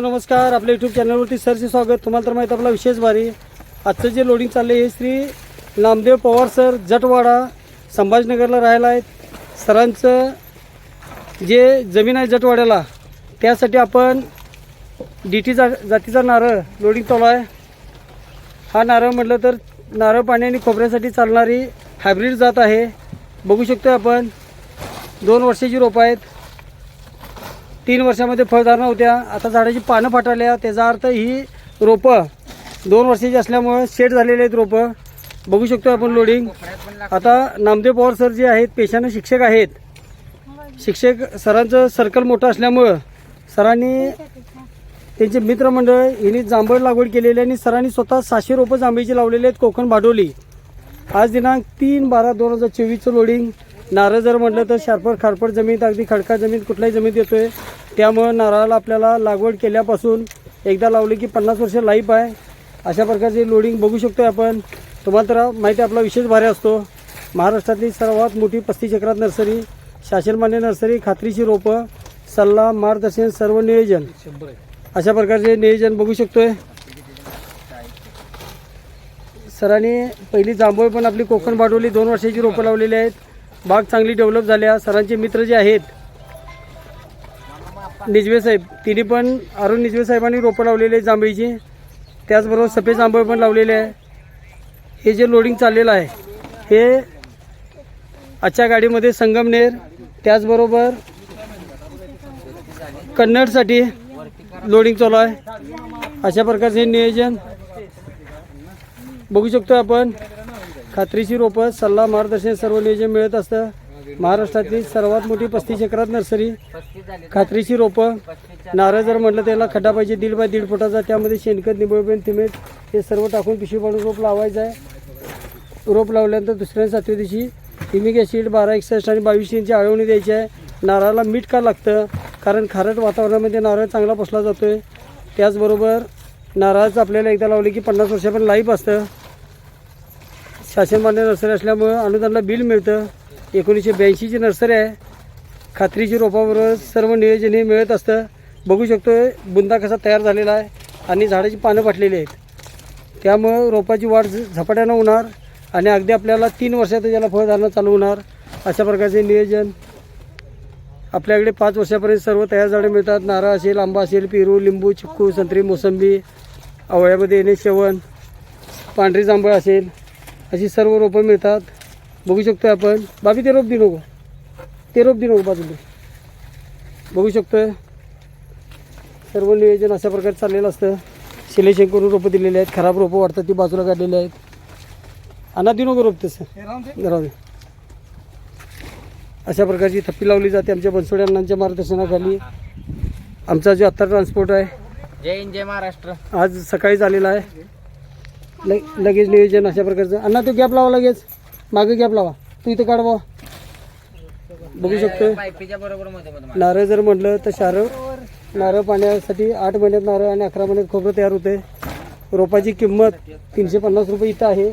नमस्कार. आपल्या यूट्यूब चॅनलवरती सरचे स्वागत. तुम्हाला तर माहीत आपला विशेष भारी. आजचं जे लोडिंग चाललं आहे हे श्री नामदेव पवार सर जटवाडा संभाजीनगरला राहायला आहेत. सरांचं जे जमीन आहे जटवाड्याला त्यासाठी आपण डी टी जा जातीचा नारळ लोडिंग चालू आहे. हा नारळ म्हटलं तर नारळ पाणी आणि खोबऱ्यासाठी चालणारी हायब्रिड जात आहे. बघू शकतो आपण. दोन वर्षाची रोपं आहेत. तीन वर्षामध्ये फळधारणा होत्या आता झाडाची पानं फाटाल्या. त्याचा अर्थ ही रोपं. दोन वर्षाची असल्यामुळं शेड झालेले आहेत रोपं. बघू शकतो आपण लोडिंग आता नामदेव पवार सर जे आहेत पेशानं शिक्षक आहेत. शिक्षक सरांचं सर्कल मोठं असल्यामुळं सरांनी त्यांचे मित्रमंडळ यांनी जांभळ लागवड केलेली आहे आणि सरांनी स्वतः सहाशे रोपं जांभळीची लावलेली आहेत कोकण भाडोली. आज दिनांक तीन बारा दोन हजार चोवीसचं लोडिंग नारळ जर म्हटलं तर शारपट खारपट जमीन अगदी खडका जमीन कुठल्याही जमीन येतोय त्यामुळं नारळाला आपल्याला लागवड केल्यापासून एकदा लावली की पन्नास वर्ष लाईफ आहे. अशा प्रकारचे लोडिंग बघू शकतो आपण. तुम्हाला तर माहिती आपला विशेष भारी असतो. महाराष्ट्रातली सर्वात मोठी पस्तीस चक्रात नर्सरी शासनमान्य नर्सरी खात्रीची रोपं सल्ला मार्गदर्शन सर्व नियोजन. अशा प्रकारचे नियोजन बघू शकतोय. सरांनी पहिली जांभूळ पण आपली कोकण पाठवली दोन वर्षाची रोपं लावलेली आहेत. बाग चांगली डेव्हलप झाल्या सरांचे मित्र जे आहेत निजवे साहेब तिने पण अरुण निजवे साहेबांनी रोपं लावलेली आहेत जांभळीची. त्याचबरोबर सफेद जांभळ पण लावलेले आहे. हे जे लोडिंग चाललेलं आहे हे आजच्या गाडीमध्ये संगमनेर त्याचबरोबर कन्नडसाठी लोडिंग चालू आहे. अशा प्रकारचे नियोजन बघू शकतो आपण. खात्रीची रोपं सल्ला मार्गदर्शन सर्व नियोजन मिळत असतं. महाराष्ट्रातली सर्वात मोठी पस्तीस एकरात नर्सरी खात्रीची रोपं नारळ जर म्हटलं त्याला खड्डा पाहिजे दीड बाय दीड फुटाचा त्यामध्ये शेणखत निंबळपेन तिमेट हे सर्व टाकून पिशवी पाडून रोप लावायचं आहे. रोप लावल्यानंतर दुसऱ्या सातव्या दिवशी इमिक ॲसिड बारा एकसष्ट आणि बावीस इंची आळवणी द्यायची आहे. नारळाला मीठ का लागतं? कारण खारट वातावरणामध्ये नारळ चांगला बसला जातो आहे त्याचबरोबर नारळाचं आपल्याला एकदा लावले की पन्नास वर्षापर्यंत लाईफ असतं. शासनमान्य नर्सरी असल्यामुळं अनुदानला बिल मिळतं. एकोणीसशे ब्याऐंशीची नर्सरी आहे. खात्रीची रोपाबरोबर सर्व नियोजन हे मिळत असतं. बघू शकतो बुंदा कसा तयार झालेला आहे आणि झाडाची पानं फाटलेली आहेत. त्यामुळं रोपाची वाढ झ- झपाट्यानं होणार आणि अगदी आपल्याला तीन वर्षात त्याला फळधारणा चालू होणार. अशा प्रकारचे नियोजन. आपल्याकडे पाच वर्षापर्यंत सर्व तयार झाडं मिळतात. नारळ असेल आंबा असेल पेरू लिंबू चिक्कू संत्री मोसंबी आवळ्यामध्ये येणे शेवण पांढरी जांभळ असेल अशी सर्व रोपं मिळतात. बघू शकतो आपण. बाबी ते रोप देऊ नको ते रोप देऊ नको बाजूला. बघू शकतोय. सर्व नियोजन अशा प्रकारे चाललेलं असतं. सिलेक्शन करून रोपं दिलेली आहेत. खराब रोपं वाटतात ती बाजूला काढलेली आहेत. आणा देऊ नको रोप तसं. राहू दे. अशा प्रकारची थप्पी लावली जाते आमच्या बनसोडे अण्णांच्या मार्गदर्शनाखाली. आमचा जो आत्ता ट्रान्सपोर्ट आहे जय हिंद जय महाराष्ट्र. आज सकाळी झालेला आहे. लगेच नियोजन अशा प्रकारचं. अण्णा तू गॅप लावा लगेच. मागे गॅप लावा. तू इथे काढवा बघू शकतो. नारळ जर म्हटलं तर शारळ. नारळ पाण्यासाठी आठ महिन्यात नारळ आणि अकरा महिन्यात खोबरं तयार होते रोपाची किंमत तीनशे पन्नास रुपये इथं आहे.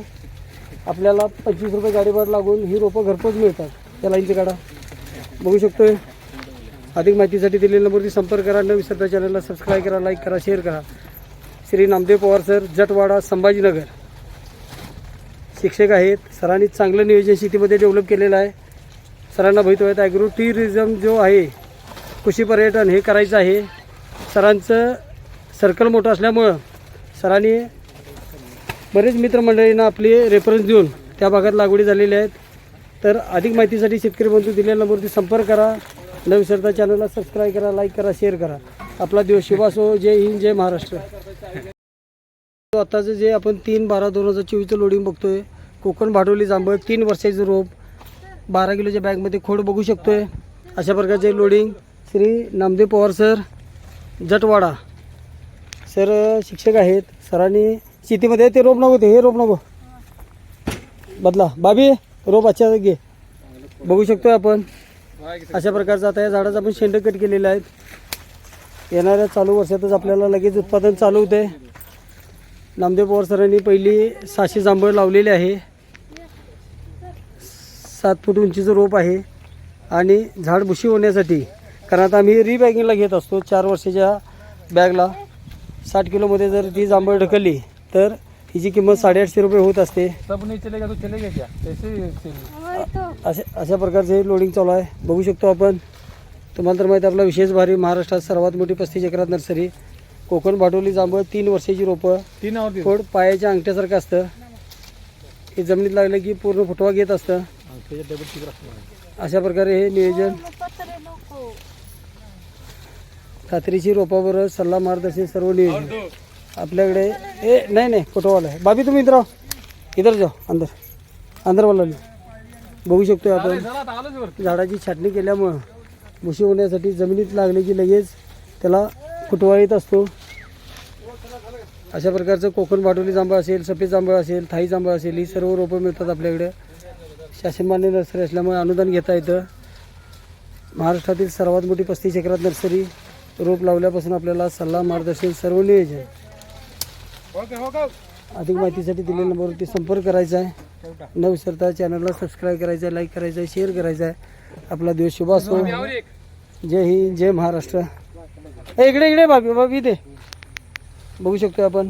आपल्याला पंचवीस रुपये गाडी भाड लागून ही रोपं घरपोच मिळतात. त्या लाईनची काढा. बघू शकतोय. अधिक माहितीसाठी दिलेल्या नंबरवरती संपर्क करा. न विसरता चॅनलला सबस्क्राईब करा लाईक करा शेअर करा. श्री नामदेव पवार सर जटवाडा संभाजीनगर. शिक्षक आहेत. सरांनी चांगलं नियोजन शेतीमध्ये डेव्हलप केलेलं आहे. सरांना माहीत आहेत ॲग्रो टुरिझम जो आहे कृषी पर्यटन हे करायचं आहे. सरांचं सर्कल मोठं असल्यामुळं सरांनी बरेच मित्रमंडळींना आपले रेफरन्स देऊन त्या भागात लागवडी झालेल्या आहेत. तर अधिक माहितीसाठी शेतकरी बंधू दिलेल्या नंबरवरती संपर्क करा. न विसरता चॅनलला सबस्क्राईब करा लाईक करा शेअर करा. आपला दिवस शुभ असो. जय हिंद जय महाराष्ट्र. आताचं जे आपण तीन बारा दोन हजार चोवीसचं लोडिंग बघतोय. कोकण भाडोली जांभळ तीन वर्षाचे रोप बारा किलोच्या बॅगमध्ये खोड बघू शकतोय. अशा प्रकारचे loading Shri Namdev Pawar sir Jatwada. Sir शिक्षक आहेत. सरांनी शेतीमध्ये ते रोप नको ते हे रोप नको. बदला. बाबी रोप अच्छा घे. बघू शकतोय आपण. अशा प्रकारचं आता या झाडाचं आपण शेंड कट केलेलं आहेत. येणाऱ्या चालू वर्षातच आपल्याला लगेच उत्पादन चालू होते नामदेव पवार सरांनी पहिली सहाशे जांभळ लावलेली आहे. सात फूट उंचीचं रोप आहे आणि झाड बुशी होण्यासाठी कारण आता आम्ही रिबॅगिंगला घेत असतो चार वर्षाच्या बॅगला. साठ किलोमध्ये जर ती जांभळ ढकलली तर हिची किंमत साडेआठशे रुपये होत असते. अशा अशा प्रकारचे लोडिंग चालू आहे. बघू शकतो आपण. तुम्हाला तर माहिती आहे आपला विशेष भारी महाराष्ट्रात सर्वात मोठी पस्तीस एकरात नर्सरी. कोकण भाटोली जांभळ तीन वर्षाची रोपं. तीन खोड पायाच्या अंगठ्यासारखं असतं. हे जमिनीत लागलं की पूर्ण फुटवा घेत असतं. डबल अशा प्रकारे हे नियोजन खात्रीची रोपाबरोबर सल्ला मार्गदर्शन सर्व नियोजन. आपल्याकडे ए नाही नाही फोटोवाला आहे. बाबी तुम्ही आओ इधर जाओ अंदर. अंदर वाला बघू शकतो आपण. झाडाची छाटणी केल्यामुळं बुशी होण्यासाठी जमिनीत लागले की लगेच त्याला फुटवा येत असतो. अशा प्रकारचं कोकण भाटोली जांभळ असेल सफेद जांभळ असेल थाई जांभळ असेल ही सर्व रोपं मिळतात आपल्याकडे. शासनमान्य नर्सरी असल्यामुळे अनुदान घेता येतं. महाराष्ट्रातील सर्वात मोठी पस्तीस एकरात नर्सरी रोप लावल्यापासून आपल्याला सल्ला मार्गदर्शन सर्व नियोजन. अधिक माहितीसाठी दिलेल्या नंबरवरती संपर्क करायचा आहे. न विसरता चॅनलला सबस्क्राईब करायचं आहे लाईक करायचं आहे शेअर करायचं आहे. आपला दिवस शुभ असो. जय हिंद जय महाराष्ट्र. इकडे इकडे बाबी बाबी दे बघू शकतो आपण.